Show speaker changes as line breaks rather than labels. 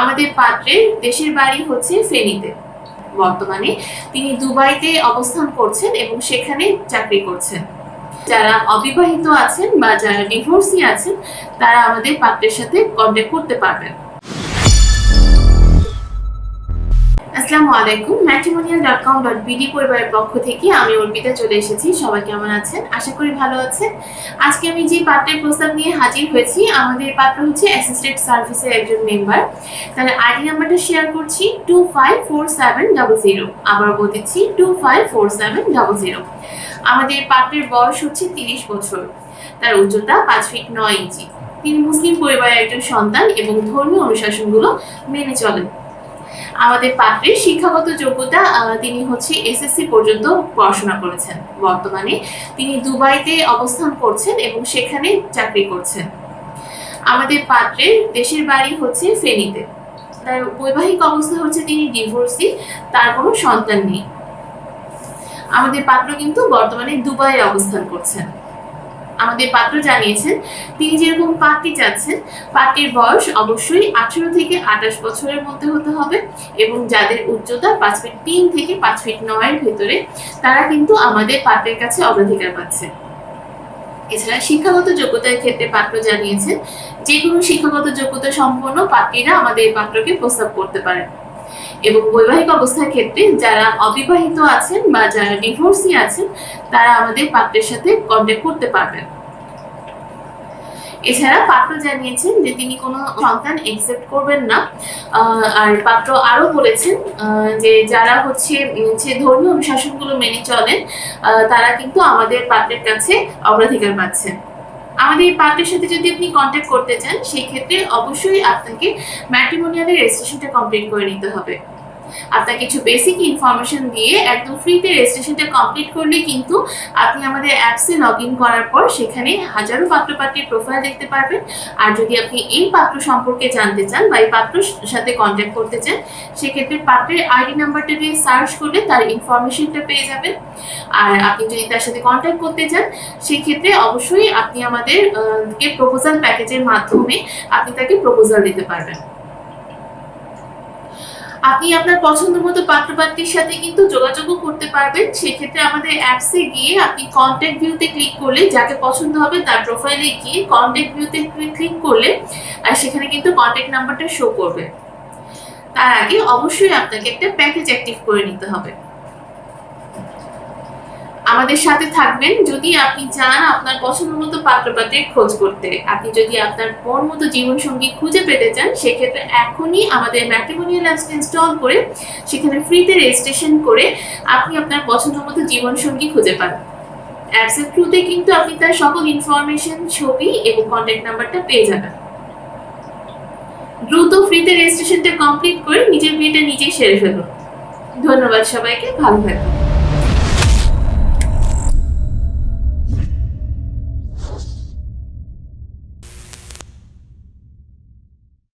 আমাদের পাত্রের দেশের বাড়ি হচ্ছে ফেনীতে। বর্তমানে তিনি দুবাইতে অবস্থান করছেন এবং সেখানে চাকরি করছেন। যারা অবিবাহিত আছেন বা যারা ডিভোর্সি আছেন, তারা আমাদের পাত্রের সাথে কন্ট্যাক্ট করতে পারবেন। আসসালামু আলাইকুম matrimonial dot com dot BD পরিবারের পক্ষ থেকে আমি অর্পিতা চলে এসেছি। সবাই কেমন আছেন? আশা করি ভালো আছেন। আজকে আমি যে পাত্রের প্রস্তাব নিয়ে হাজির হয়েছি, আমাদের পাত্র হচ্ছে অ্যাসিস্ট্যান্ট সার্ভিসের একজন মেম্বার তাহলে আইডি নাম্বারটা শেয়ার করছি two five four seven double zero আবার বলতেছি two five four seven double zero আমাদের পাত্রের বয়স হচ্ছে তিরিশ বছর। তার উচ্চতা পাঁচ ফিট নয় ইঞ্চি। তিনি মুসলিম পরিবারের একজন সন্তান এবং ধর্মীয় অনুশাসনগুলো মেনে চলেন। আমাদের পাত্রের শিক্ষাগত যোগ্যতা তিনি হচ্ছে এসএসসি পর্যন্ত পড়াশোনা করেছেন। বর্তমানে তিনি দুবাইতে অবস্থান করছেন এবং সেখানে চাকরি করছেন। আমাদের পাত্রের দেশের বাড়ি হচ্ছে ফেনীতে। তার বৈবাহিক অবস্থা হচ্ছে তিনি ডিভোর্সি তার কোনো সন্তান নেই। আমাদের পাত্র কিন্তু বর্তমানে দুবাইয়ে অবস্থান করছেন। আমাদের পাত্র জানিয়েছেন, তিনি যেরকম পাত্রী চাচ্ছেন, পাত্রীর বয়স অবশ্যই আঠেরো থেকে আঠাশ বছরের মধ্যে হতে হবে এবং যাদের উচ্চতা পাঁচ ফিট তিন থেকে পাঁচ ফিট নয়ের ভেতরে, তারা কিন্তু আমাদের পাত্রের কাছে অগ্রাধিকার পাচ্ছে। এছাড়া শিক্ষাগত যোগ্যতার ক্ষেত্রে পাত্র জানিয়েছেন, যে কোনো শিক্ষাগত যোগ্যতা সম্পন্ন পাত্রীরা আমাদের পাত্রকে প্রস্তাব করতে পারেন। এবং বৈবাহিক অবস্থার ক্ষেত্রে যারা অবিবাহিত আছেন বা যারা ডিভোর্সি আছেন, তারা আমাদের পাত্রের সাথে কন্ট্যাক্ট করতে পারবেন। এছাড়া পাত্র জানিয়েছেন যে তিনি কোনো সন্তান একসেপ্ট করবেন না। আর পাত্র আরও বলেছেন যে যারা হচ্ছে হচ্ছে ধর্মীয় অনুশাসনগুলো মেনে চলেন তারা কিন্তু আমাদের পাত্রের কাছে অগ্রাধিকার পাচ্ছেন। আমাদের এই পার্কের সাথে যদি আপনি কন্ট্যাক্ট করতে চান, সেই ক্ষেত্রে অবশ্যই আপনাকে ম্যাট্রিমোনিয়ালের রেজিস্ট্রেশনটা কমপ্লিট করে নিতে হবে। আপনার কিছু বেসিক ইনফরমেশন দিয়ে একদম ফ্রিতে রেজিস্ট্রেশনটা কমপ্লিট করলে কিন্তু আপনি আমাদের অ্যাপসে লগ ইন করার পর সেখানে হাজারো পাত্রপাত্রীর প্রোফাইল দেখতে পারবেন। আর যদি আপনি এই পাত্র সম্পর্কে জানতে চান বা এই পাত্রর সাথে কন্ট্যাক্ট করতে চান, সেক্ষেত্রে পাত্রের আইডি নাম্বারটা দিয়ে সার্চ করলে তার ইনফরমেশনটা পেয়ে যাবেন। আর আপনি যদি তার সাথে কন্ট্যাক্ট করতে চান, সেক্ষেত্রে অবশ্যই আপনি আমাদের প্রপোজাল প্যাকেজের মাধ্যমে আপনি তাকে প্রপোজাল দিতে পারবেন। আপনি আপনার পছন্দ মতো পাত্রপাত্রীর সাথে কিন্তু যোগাযোগও করতে পারবেন। সেক্ষেত্রে আমাদের অ্যাপসে গিয়ে আপনি কন্ট্যাক্ট ভিউতে ক্লিক করলে, যাকে পছন্দ হবে তার প্রোফাইলে গিয়ে কন্ট্যাক্ট ভিউতে ক্লিক করলে, আর সেখানে কিন্তু কন্ট্যাক্ট নাম্বারটা শো করবে। তার আগে অবশ্যই আপনাকে একটা প্যাকেজ অ্যাক্টিভ করে নিতে হবে। আমাদের সাথে থাকবেন। যদি আপনি চান আপনার পছন্দ মতো পাত্রপাত্রের খোঁজ করতে, আপনি যদি আপনার মন মতো জীবনসঙ্গী খুঁজে পেতে চান, সেক্ষেত্রে এখনই আমাদের ম্যাট্রিমোনিয়াল অ্যাপস ইনস্টল করে, সেখানে ফ্রিতে রেজিস্ট্রেশন করে আপনি আপনার পছন্দ মতো জীবনসঙ্গী খুঁজে পান। অ্যাপসের থ্রুতে কিন্তু আপনি তার সকল ইনফরমেশন, ছবি এবং কন্ট্যাক্ট নাম্বারটা পেয়ে যাবেন। দ্রুত ফ্রিতে রেজিস্ট্রেশনটা কমপ্লিট করে নিজের বিয়েটা নিজেই সেরে ফেলুন। ধন্যবাদ সবাইকে, ভালো থাকুন